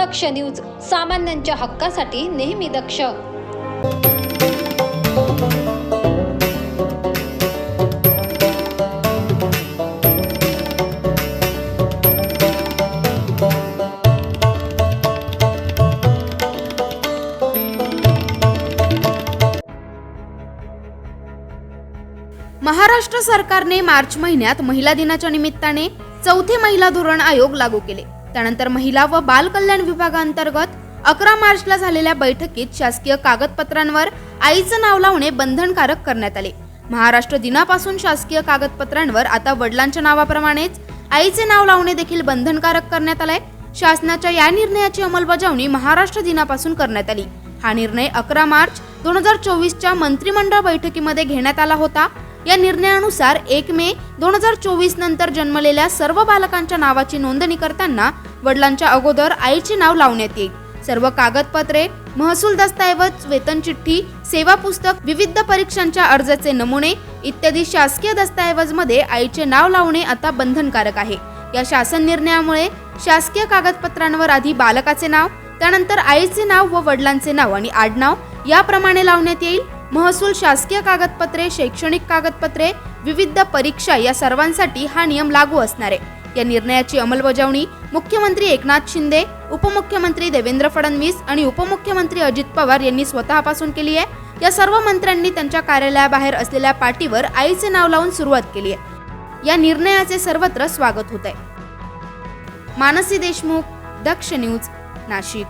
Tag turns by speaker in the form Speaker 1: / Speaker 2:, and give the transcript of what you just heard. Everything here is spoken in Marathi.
Speaker 1: दक्ष न्यूज सामान्यांच्या हक्कासाठी नेहमी दक्ष.
Speaker 2: महाराष्ट्र सरकारने मार्च महिन्यात महिला दिनाच्या निमित्ताने चौथे महिला धोरण आयोग लागू केले. त्यानंतर महिला व बाल कल्याण विभागांतर्गत अकरा मार्चला झालेल्या बैठकीत शासकीय कागदपत्रांवर आईचं नाव लावणे बंधनकारक करण्यात आले. महाराष्ट्र दिनापासून शासकीय कागदपत्रांवर आता वडिलांच्या नावाप्रमाणेच आईचे नाव लावणे देखील बंधनकारक करण्यात आलंय. शासनाच्या या निर्णयाची अंमलबजावणी महाराष्ट्र दिनापासून करण्यात आली. हा निर्णय अकरा मार्च दोन हजार चोवीसच्या मंत्रिमंडळ बैठकीमध्ये घेण्यात आला होता. या निर्णयानुसार एक मे दोन हजार चोवीस नंतर जन्मलेल्या सर्व बालकांच्या नावाची नोंदणी करताना वडिलांच्या अगोदर आईचे नाव लावण्यात येईल. सर्व कागदपत्रे महसूल दस्तऐवज वेतन चिठ्ठी सेवा पुस्तक विविध परीक्षांच्या अर्जाचे नमुने इत्यादी शासकीय दस्तऐवजमध्ये आईचे नाव लावणे आता बंधनकारक आहे. या शासन निर्णयामुळे शासकीय कागदपत्रांवर आधी बालकाचे नाव त्यानंतर आईचे नाव व वडिलांचे नाव आणि आडनाव याप्रमाणे लावण्यात येईल. महसूल शासकीय कागदपत्रे शैक्षणिक कागदपत्रे विविध परीक्षा या सर्वांसाठी हा नियम लागू असणार आहे. या निर्णयाची अंमलबजावणी मुख्यमंत्री एकनाथ शिंदे उपमुख्यमंत्री देवेंद्र फडणवीस आणि उपमुख्यमंत्री अजित पवार यांनी स्वतःपासून केली आहे. या सर्व मंत्र्यांनी त्यांच्या कार्यालयाबाहेर असलेल्या पाटीवर आईचे नाव लावून सुरुवात केली आहे. या निर्णयाचे सर्वत्र स्वागत होत आहे मानसी देशमुख दक्ष न्यूज नाशिक.